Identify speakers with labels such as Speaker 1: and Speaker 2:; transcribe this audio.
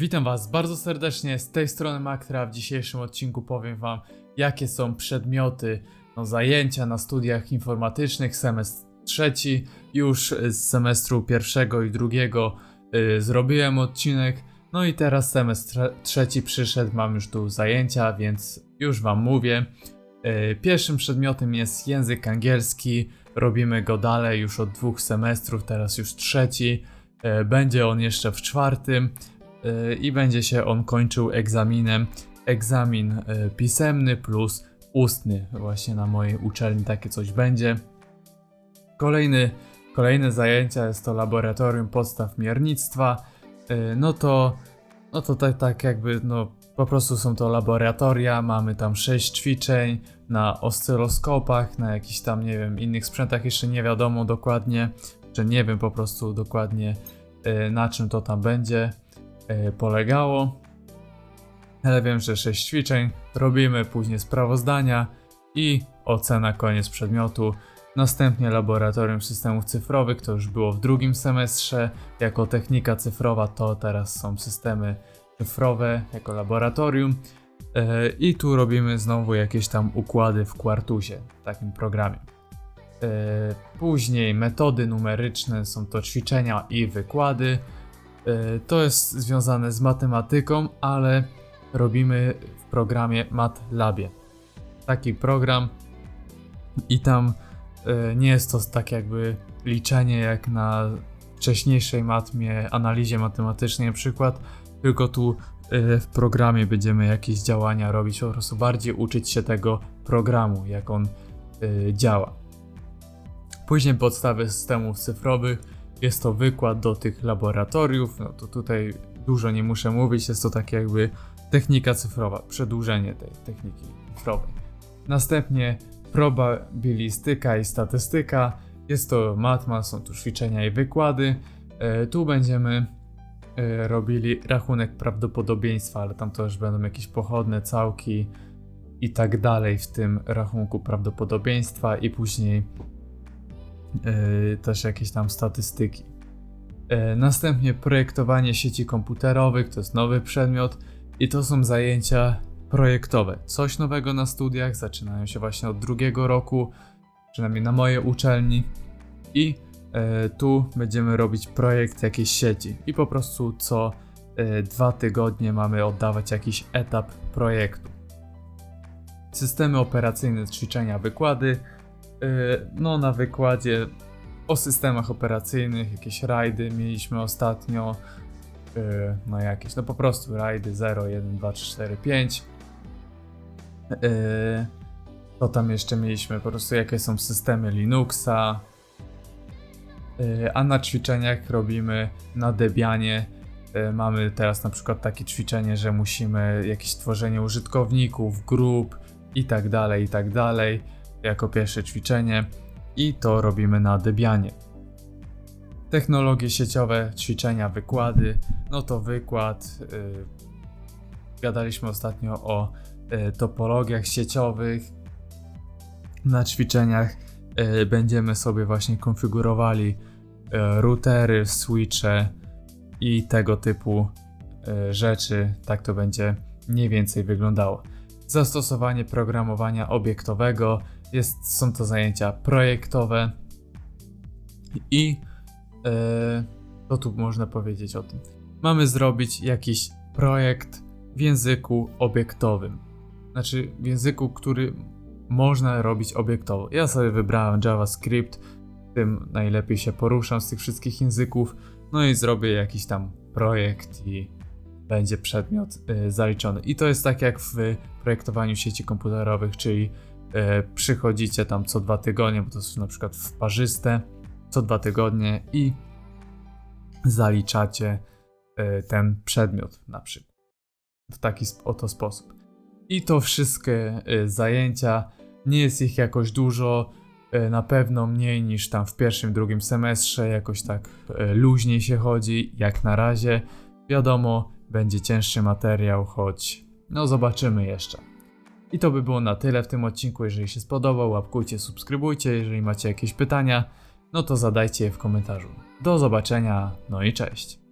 Speaker 1: Witam Was bardzo serdecznie, z tej strony Makra. W dzisiejszym odcinku powiem Wam, jakie są przedmioty, no, zajęcia na studiach informatycznych, semestr trzeci. Już z semestru pierwszego i drugiego y, zrobiłem odcinek, no i teraz semestr trzeci przyszedł, mam już tu zajęcia, więc już Wam mówię. Y, pierwszym przedmiotem jest język angielski, robimy go dalej już od dwóch semestrów, teraz już trzeci. Y, będzie on jeszcze w czwartym i będzie się on kończył egzaminem. Egzamin y, pisemny plus ustny. Właśnie na mojej uczelni takie coś będzie. Kolejny, kolejne zajęcia jest to laboratorium podstaw miernictwa. Y, No to, no to tak, tak jakby, no po prostu są to laboratoria. Mamy tam sześć ćwiczeń na oscyloskopach, na jakichś tam, nie wiem, innych sprzętach. Jeszcze nie wiadomo dokładnie, że nie wiem po prostu dokładnie y, na czym to tam będzie y, polegało. Ale wiem, że 6 ćwiczeń robimy, później sprawozdania i ocena koniec przedmiotu. Następnie laboratorium systemów cyfrowych, to już było w drugim semestrze. Jako technika cyfrowa to teraz są systemy cyfrowe jako laboratorium. E, I tu robimy znowu jakieś tam układy w Quartusie, takim programie. E, Później metody numeryczne, są to ćwiczenia i wykłady. E, To jest związane z matematyką, ale robimy w programie MATLabie. Taki program i tam e, nie jest to tak jakby liczenie jak na wcześniejszej matmie, analizie matematycznej na przykład, tylko tu e, w programie będziemy jakieś działania robić, po prostu bardziej uczyć się tego programu, jak on działa. Później podstawy systemów cyfrowych, jest to wykład do tych laboratoriów, no to tutaj dużo nie muszę mówić, jest to tak jakby technika cyfrowa, przedłużenie tej techniki cyfrowej. Następnie probabilistyka i statystyka, jest to matma, są tu ćwiczenia i wykłady. E, tu będziemy e, robili rachunek prawdopodobieństwa, ale tam już będą jakieś pochodne, całki i tak dalej w tym rachunku prawdopodobieństwa i później też jakieś tam statystyki. E, Następnie projektowanie sieci komputerowych, to jest nowy przedmiot i to są zajęcia projektowe. Coś nowego na studiach, zaczynają się właśnie od drugiego roku, przynajmniej na mojej uczelni. I e, tu będziemy robić projekt jakiejś sieci i po prostu co e, dwa tygodnie mamy oddawać jakiś etap projektu. Systemy operacyjne, ćwiczenia, wykłady. E, no na wykładzie o systemach operacyjnych, jakieś rajdy mieliśmy ostatnio. Yy, no jakieś, no po prostu rajdy 0, 1, 2, 3, 4, 5. Yy, to tam jeszcze mieliśmy po prostu jakie są systemy Linuxa. Yy, a na ćwiczeniach robimy na Debianie. Mamy teraz na przykład takie ćwiczenie, że musimy jakieś tworzenie użytkowników, grup i tak dalej, i tak dalej. Jako pierwsze ćwiczenie i to robimy na Debianie. Technologie sieciowe, ćwiczenia, wykłady. No to wykład. Yy, gadaliśmy ostatnio o yy, topologiach sieciowych. Na ćwiczeniach yy, będziemy sobie właśnie konfigurowali yy, routery, switche i tego typu yy, rzeczy. Tak to będzie mniej więcej wyglądało. Zastosowanie programowania obiektowego jest, są to zajęcia projektowe i e, co tu można powiedzieć o tym? Mamy zrobić jakiś projekt w języku obiektowym. Znaczy w języku, który można robić obiektowo. Ja sobie wybrałem JavaScript, tym najlepiej się poruszam z tych wszystkich języków, no i zrobię jakiś tam projekt i będzie przedmiot y, zaliczony. I to jest tak jak w projektowaniu sieci komputerowych, czyli e, przychodzicie tam co dwa tygodnie, bo to jest na przykład w parzyste, co dwa tygodnie i zaliczacie e, ten przedmiot na przykład. W taki oto sposób. I to wszystkie e, zajęcia, nie jest ich jakoś dużo, e, na pewno mniej niż tam w pierwszym, drugim semestrze, jakoś tak e, luźniej się chodzi, jak na razie. Wiadomo, będzie cięższy materiał, choć no zobaczymy jeszcze. I to by było na tyle w tym odcinku. Jeżeli się spodobał, łapkujcie, subskrybujcie. Jeżeli macie jakieś pytania, no to zadajcie je w komentarzu. Do zobaczenia, no i cześć.